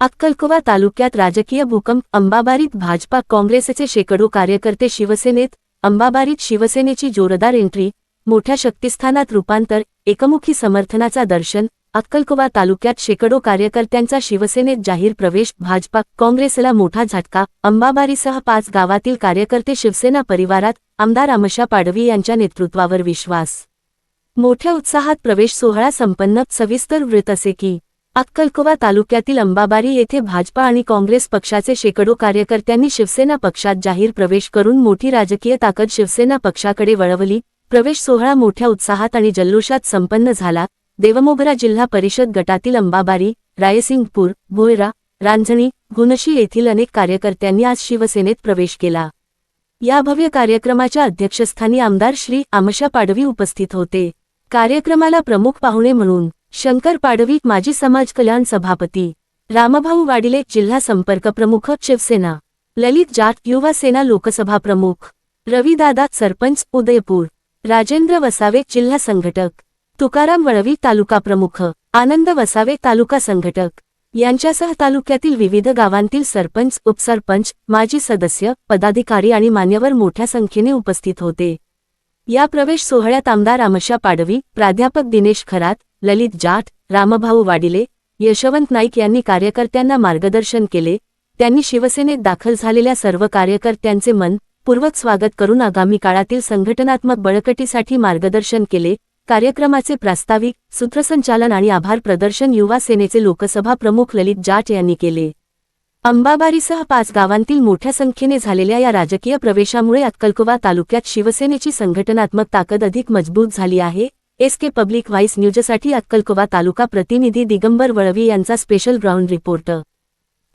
अक्कलकोवा तालुक्यात राजकीय भूकंप अंबाबारीत भाजपा काँग्रेसचे शेकडो कार्यकर्ते शिवसेनेत अंबाबारीत शिवसेनेची जोरदार एंट्री मोठ्या शक्तिस्थानात रूपांतर एकमुखी समर्थनाचा दर्शन अक्कलकोवा तालुक्यात शेकडो कार्यकर्त्यांचा शिवसेनेत जाहीर प्रवेश भाजपा काँग्रेसला मोठा झटका अंबाबारीसह पाच गावातील कार्यकर्ते शिवसेना परिवारात आमदार अमशा पाडवी यांच्या नेतृत्वावर विश्वास. मोठ्या उत्साहात प्रवेश सोहळा संपन्न सविस्तर वृत्त असे की अक्कलकोवा तालुक्यातील अंबाबारी येथे भाजपा आणि काँग्रेस पक्षाचे शेकडो कार्यकर्त्यांनी शिवसेना पक्षात जाहीर प्रवेश करून मोठी राजकीय ताकद शिवसेना पक्षाकडे वळवली. प्रवेश सोहळा मोठ्या उत्साहात आणि जल्लोषात संपन्न झाला. देवमोगरा जिल्हा परिषद गटातील अंबाबारी रायसिंगपूर भोयरा रांझणी गुणशी येथील अनेक कार्यकर्त्यांनी आज शिवसेनेत प्रवेश केला. या भव्य कार्यक्रमाच्या अध्यक्षस्थानी आमदार श्री आमशा पाडवी उपस्थित होते. कार्यक्रमाला प्रमुख पाहुणे म्हणून शंकर पाडवी माजी समाज कल्याण सभापती. रामभाऊ वाडिले जिल्हा संपर्क प्रमुख शिवसेना. ललित जाट युवा सेना लोकसभा प्रमुख. रविदादा सरपंच उदयपूर. राजेंद्र वसावे जिल्हा संघटक. तुकाराम वळवी तालुका प्रमुख. आनंद वसावे तालुका संघटक. यांच्यासह तालुक्यातील विविध गावांतील सरपंच उपसरपंच माजी सदस्य पदाधिकारी आणि मान्यवर मोठ्या संख्येने उपस्थित होते. या प्रवेश सोहळ्यात आमदार आमशा पाडवी प्राध्यापक दिनेश खरात ललित जाट रामभाऊ वाडिले यशवंत नाईक यांनी कार्यकर्त्यांना मार्गदर्शन केले. त्यांनी शिवसेनेत दाखल झालेल्या सर्व कार्यकर्त्यांचे मन पूर्वक स्वागत करून आगामी काळातील संघटनात्मक बळकटीसाठी मार्गदर्शन केले. कार्यक्रमाचे प्रास्ताविक सूत्रसंचालन आणि आभार प्रदर्शन युवा सेनेचे लोकसभा प्रमुख ललित जाट यांनी केले. अंबाबारीसह पाच गावांतील मोठ्या संख्येने झालेल्या या राजकीय प्रवेशामुळे अक्कलकोवा तालुक्यात शिवसेनेची संघटनात्मक ताकद अधिक मजबूत झाली आहे. एसके पब्लिक व्हाईस न्यूजसाठी अक्कलकोवा तालुका प्रतिनिधी दिगंबर वळवी यांचा स्पेशल ग्राउंड रिपोर्ट.